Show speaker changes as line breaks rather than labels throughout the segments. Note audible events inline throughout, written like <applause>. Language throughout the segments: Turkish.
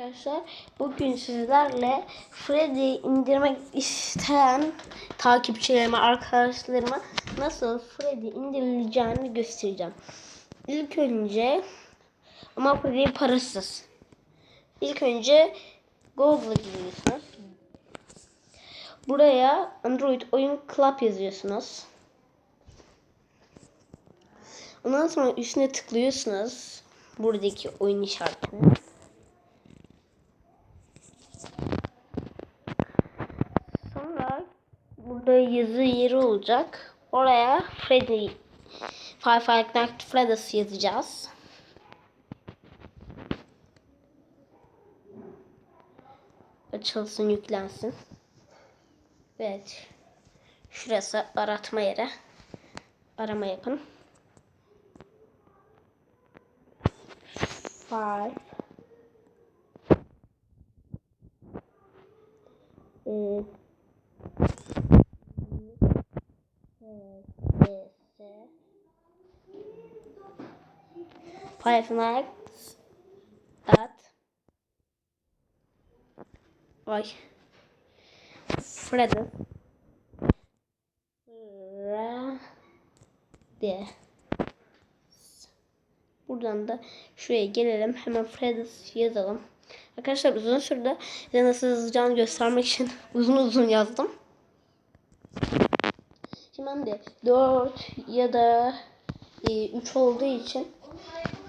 Arkadaşlar bugün sizlerle Freddy indirmek isteyen takipçilerime, arkadaşlarıma nasıl Freddy indirileceğini göstereceğim. İlk önce ama Freddy parasız. İlk önce Google'a giriyorsunuz. Buraya Android Oyun Club yazıyorsunuz. Ondan sonra üstüne tıklıyorsunuz. Buradaki oyun işaretini. Sonra burada yazı yeri olacak. Oraya Freddy Five Five Nights Freddy's yazacağız. Açılsın yüklensin. Evet. Şurası aratma yeri. Arama yapın. Five Ee, Five Nights at Ay Freddy Freddy Buradan da şuraya gelelim. Hemen Freddy's yazalım. Arkadaşlar uzun sürdü. Size nasıl yazacağını göstermek için <laughs> uzun uzun yazdım. Şimdi de 4 ya da e, 3 olduğu için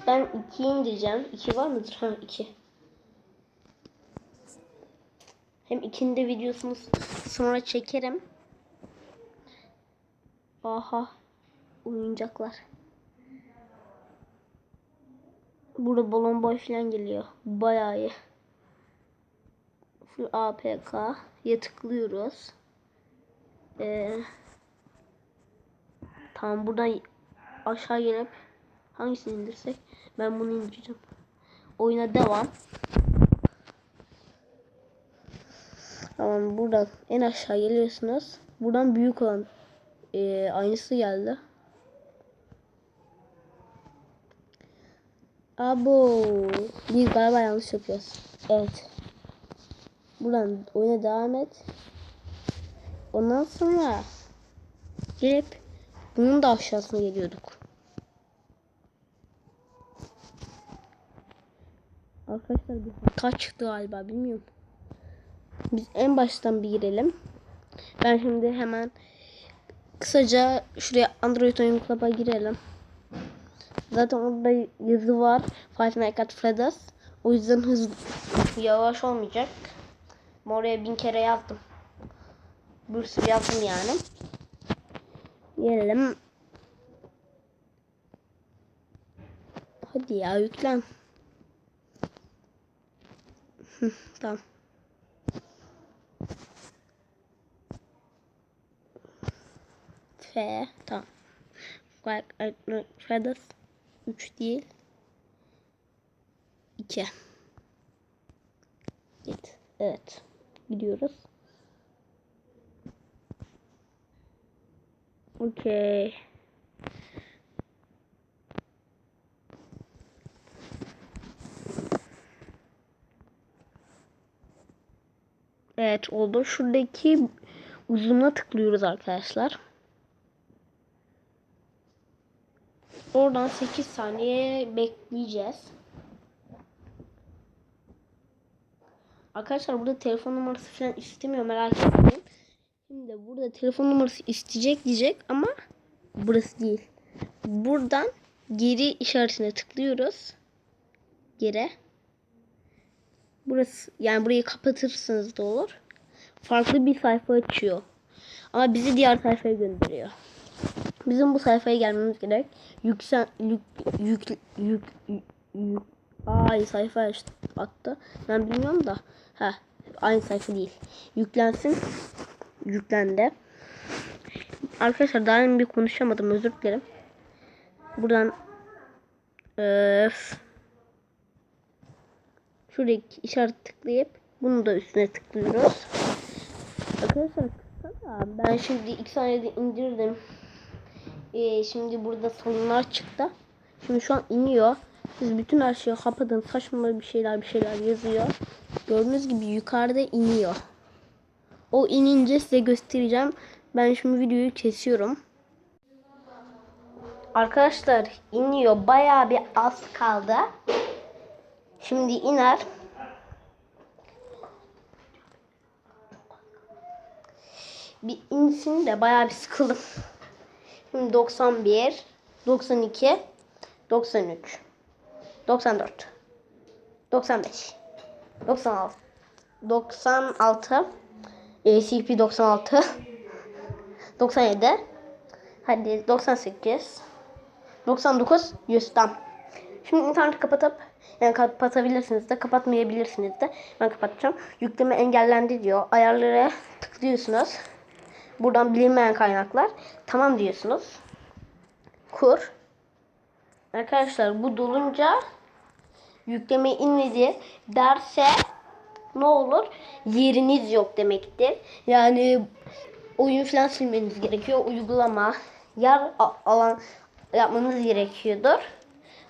ben 2 indireceğim. 2 var mıdır? Ha 2. Hem ikinin de videosunu sonra çekerim. Aha. Oyuncaklar. Burada balon boy falan geliyor. Bayağı iyi. Şu APK'ya tıklıyoruz. Ee, tamam buradan aşağı gelip hangisini indirsek ben bunu indireceğim. Oyuna devam. Tamam buradan en aşağı geliyorsunuz. Buradan büyük olan e, aynısı geldi. Abo. Biz galiba yanlış yapıyoruz. Evet. Buradan oyuna devam et. Ondan sonra gelip bunun da aşağısına geliyorduk. Arkadaşlar bir çıktı galiba bilmiyorum. Biz en baştan bir girelim. Ben şimdi hemen kısaca şuraya Android Oyun Club'a girelim. Zaten orada yazı var. Five Nights at Freddy's. O yüzden hızlı yavaş olmayacak. Oraya bin kere yazdım. Bir sürü yazdım yani. Gelelim. Hadi ya yüklen. Tamam. F tamam. Freddy's 3 değil. 2. Git. Evet. Gidiyoruz. Okey. Evet oldu. Şuradaki uzuna tıklıyoruz arkadaşlar. Oradan 8 saniye bekleyeceğiz. Arkadaşlar burada telefon numarası falan istemiyor merak etmeyin. Şimdi burada telefon numarası isteyecek diyecek ama burası değil. Buradan geri işaretine tıklıyoruz. Geri. Burası yani burayı kapatırsınız da olur. Farklı bir sayfa açıyor. Ama bizi diğer sayfaya gönderiyor. Bizim bu sayfaya gelmemiz gerek. Yüksel yük yük yük yük. Ay sayfa açtı, attı. Ben bilmiyorum da. Ha aynı sayfa değil. Yüklensin. Yüklendi. Arkadaşlar daha önce bir konuşamadım özür dilerim. Buradan öf, şuradaki işaret tıklayıp bunu da üstüne tıklıyoruz. Arkadaşlar ben şimdi iki saniyede indirdim. Ee, şimdi burada sorunlar çıktı. Şimdi şu an iniyor. Siz bütün her şeyi kapatın. Saçma bir şeyler bir şeyler yazıyor. Gördüğünüz gibi yukarıda iniyor. O inince size göstereceğim. Ben şimdi videoyu kesiyorum. Arkadaşlar iniyor. Bayağı bir az kaldı. Şimdi iner. Bir insin de bayağı bir sıkıldım. Şimdi 91, 92, 93, 94, 95, 96, 96, ACP 96, 97, hadi 98, 99, 100 tam. Şimdi interneti kapatıp yani kapatabilirsiniz de kapatmayabilirsiniz de ben kapatacağım. Yükleme engellendi diyor. Ayarlara tıklıyorsunuz. Buradan bilinmeyen kaynaklar. Tamam diyorsunuz. Kur. Arkadaşlar bu dolunca yükleme inmedi derse ne olur? Yeriniz yok demektir. Yani oyun falan silmeniz gerekiyor. Uygulama, yer alan yapmanız gerekiyordur.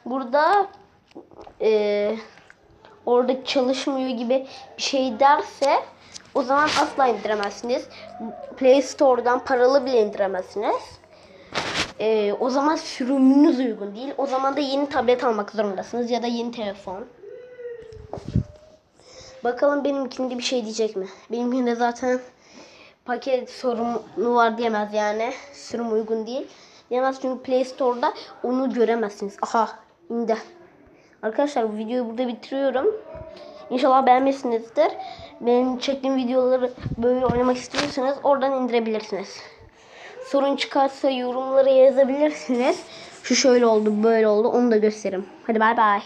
Burada eee orada çalışmıyor gibi bir şey derse o zaman asla indiremezsiniz. Play Store'dan paralı bile indiremezsiniz. Ee, o zaman sürümünüz uygun değil. O zaman da yeni tablet almak zorundasınız ya da yeni telefon. Bakalım benimkinde bir şey diyecek mi? Benimkinde zaten paket sorunu var diyemez yani. Sürüm uygun değil. Diyemez çünkü Play Store'da onu göremezsiniz. Aha indi. Arkadaşlar bu videoyu burada bitiriyorum. İnşallah beğenmişsinizdir. Benim çektiğim videoları böyle oynamak istiyorsanız oradan indirebilirsiniz. Sorun çıkarsa yorumlara yazabilirsiniz. Şu şöyle oldu, böyle oldu. Onu da gösteririm. Hadi bay bay.